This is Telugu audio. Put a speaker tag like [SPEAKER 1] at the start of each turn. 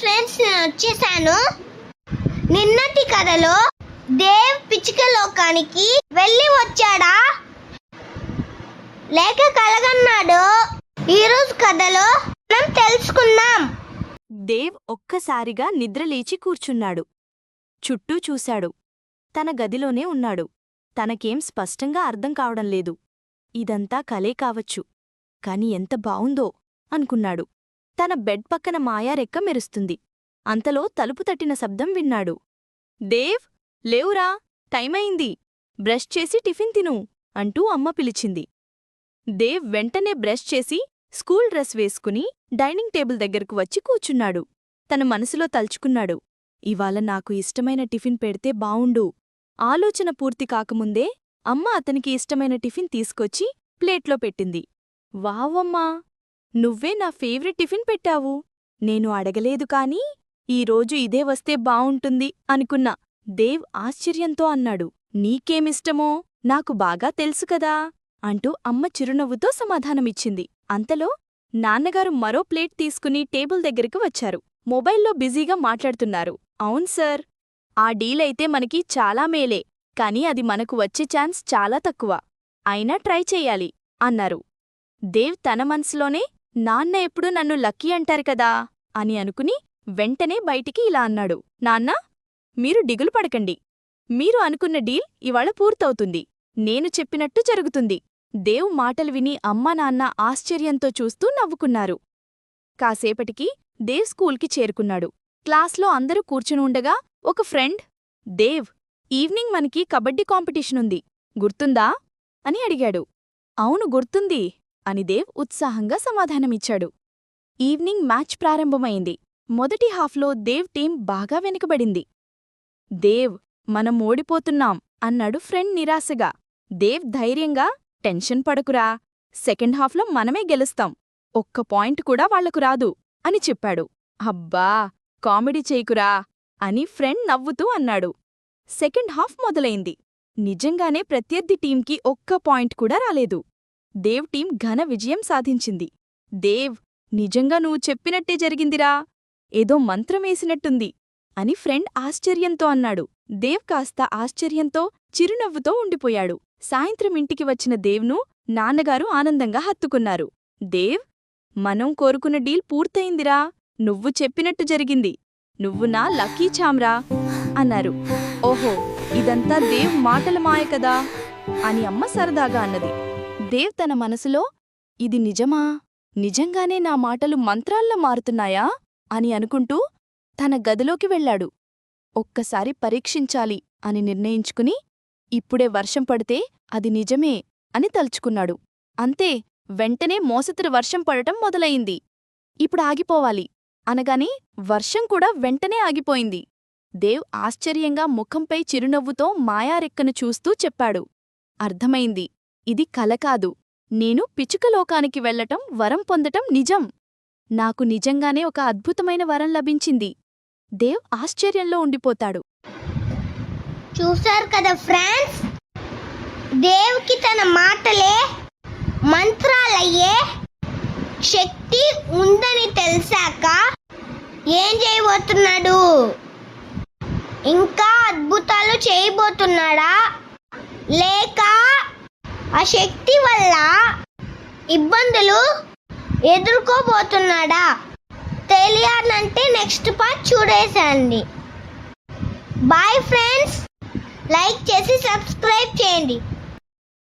[SPEAKER 1] ఫ్రెండ్స్ నేను వచ్చేసాను. నిన్నటి కథలో దేవ్ పిచ్చుక లోకానికి వెళ్ళి వచ్చాడా? లేక కలగన్నాడు? ఈరోజు కథలో మనం తెలుసుకుందాం.
[SPEAKER 2] దేవ్ ఒక్కసారిగా నిద్రలేచి కూర్చున్నాడు. చుట్టూ చూశాడు. తన గదిలోనే ఉన్నాడు. తనకేం స్పష్టంగా అర్థం కావడం లేదు. ఇదంతా కలే కావచ్చు. కాని ఎంత బావుందో అనుకున్నాడు. తన బెడ్ పక్కన మాయారెక్క మెరుస్తుంది. అంతలో తలుపు తట్టిన శబ్దం విన్నాడు. దేవ్ లేవురా టైమైంది బ్రష్ చేసి టిఫిన్ తిను అంటూ అమ్మ పిలిచింది. దేవ్ వెంటనే బ్రష్ చేసి స్కూల్ డ్రెస్ వేసుకుని డైనింగ్ టేబుల్ దగ్గరకు వచ్చి కూచున్నాడు తన మనసులో తలుచుకున్నాడు. ఇవాళ నాకు ఇష్టమైన టిఫిన్ పెడితే బావుండు. ఆలోచన పూర్తి కాకముందే అమ్మ అతనికి ఇష్టమైన టిఫిన్ తీసుకొచ్చి ప్లేట్లో పెట్టింది. వావమ్మా నువ్వే నా ఫేవరెట్ టిఫిన్ పెట్టావు. నేను అడగలేదు కానీ ఈరోజు ఇదే వస్తే బావుంటుంది అనుకున్నా. దేవ్ ఆశ్చర్యంతో అన్నాడు. నీకేమిష్టమో నాకు బాగా తెలుసు కదా అంటూ అమ్మ చిరునవ్వుతో సమాధానమిచ్చింది. అంతలో నాన్నగారు మరో ప్లేట్ తీసుకుని టేబుల్ దగ్గరికి వచ్చారు. మొబైల్లో బిజీగా మాట్లాడుతున్నారు. అవును సార్ ఆ డీలైతే మనకి చాలా మేలే కానీ అది మనకు వచ్చే ఛాన్స్ చాలా తక్కువ. అయినా ట్రై చెయ్యాలి అన్నారు. దేవ్ తన మనసులోనే నాన్న ఎప్పుడూ నన్ను లక్కీ అంటారు కదా అని అనుకుని వెంటనే బయటికి ఇలా అన్నాడు. నాన్నా మీరు దిగులు పడకండి. మీరు అనుకున్న డీల్ ఇవాళ పూర్తవుతుంది. నేను చెప్పినట్టు జరుగుతుంది. దేవ్ మాటలు విని అమ్మా నాన్న ఆశ్చర్యంతో చూస్తూ నవ్వుకున్నారు. కాసేపటికి దేవ్ స్కూల్కి చేరుకున్నాడు. క్లాస్లో అందరూ కూర్చుని ఉండగా ఒక ఫ్రెండ్ దేవ్ ఈవినింగ్ మనకి కబడ్డీ కాంపిటీషనుంది గుర్తుందా? అని అడిగాడు. అవును గుర్తుంది. అని దేవ్ ఉత్సాహంగా సమాధానమిచ్చాడు. ఈవినింగ్ మ్యాచ్ ప్రారంభమైంది. మొదటి హాఫ్లో దేవ్ టీం బాగా వెనుకబడింది. దేవ్ మనం ఓడిపోతున్నాం అన్నాడు ఫ్రెండ్ నిరాశగా. దేవ్ ధైర్యంగా టెన్షన్ పడకురా. సెకండ్ హాఫ్లో మనమే గెలుస్తాం. ఒక్క పాయింట్ కూడా వాళ్ళకు రాదు అని చెప్పాడు. అబ్బా కామెడీ చేయకురా అని ఫ్రెండ్ నవ్వుతూ అన్నాడు. సెకండ్ హాఫ్ మొదలైంది. నిజంగానే ప్రత్యర్థి టీంకి ఒక్క పాయింట్ కూడా రాలేదు. దేవ్ టీం ఘన విజయం సాధించింది. దేవ్ నిజంగా నువ్వు చెప్పినట్టే జరిగిందిరా. ఏదో మంత్రమేసినట్టుంది అని ఫ్రెండ్ ఆశ్చర్యంతో అన్నాడు. దేవ్ కాస్త ఆశ్చర్యంతో చిరునవ్వుతో ఉండిపోయాడు. సాయంత్రం ఇంటికి వచ్చిన దేవ్ను నాన్నగారు ఆనందంగా హత్తుకున్నారు. దేవ్ మనం కోరుకున్న డీల్ పూర్తయిందిరా. నువ్వు చెప్పినట్టు జరిగింది. నువ్వు నా లక్కీ చామ్రా అన్నారు. ఓహో ఇదంతా దేవ్ మాటల మాయ కదా అని అమ్మ సరదాగా అన్నది. దేవ్ తన మనసులో ఇది నిజమా? నిజంగానే నా మాటలు మంత్రాల్లో మారుతున్నాయా? అని అనుకుంటూ తన గదిలోకి వెళ్ళాడు. ఒక్కసారి పరీక్షించాలి అని నిర్ణయించుకుని ఇప్పుడే వర్షం పడితే అది నిజమే అని తలుచుకున్నాడు. అంతే వెంటనే మోసతరు వర్షం పడటం మొదలయింది ఇప్పుడు ఆగిపోవాలి అనగాని వర్షం కూడా వెంటనే ఆగిపోయింది. దేవ్ ఆశ్చర్యంగా ముఖంపై చిరునవ్వుతో మాయారెక్కను చూస్తూ చెప్పాడు. అర్థమైంది. ఇది కల కాదు. నేను పిచుకలోకానికి వెళ్ళటం వరం పొందటం నిజం. నాకు నిజంగానే ఒక అద్భుతమైన వరం లభించింది. దేవ్ ఆశ్చర్యంలో ఉండిపోతాడు.
[SPEAKER 1] చూశారు కదా ఫ్రెండ్స్? దేవుకి తన మాటలే మంత్రాలయ్యే శక్తి ఉందని తెలిసాక ఏం చేయబోతున్నాడు? ఇంకా అద్భుతాలు చేయబోతున్నాడా? లేక ఆ శక్తి వల్ల ఇబ్బందులు ఎదుర్కోబోతున్నాడా? తెలియాలంటే నెక్స్ట్ పార్ట్ చూడేసండి. బాయ్ ఫ్రెండ్స్ లైక్ చేసి సబ్స్క్రైబ్ చేయండి.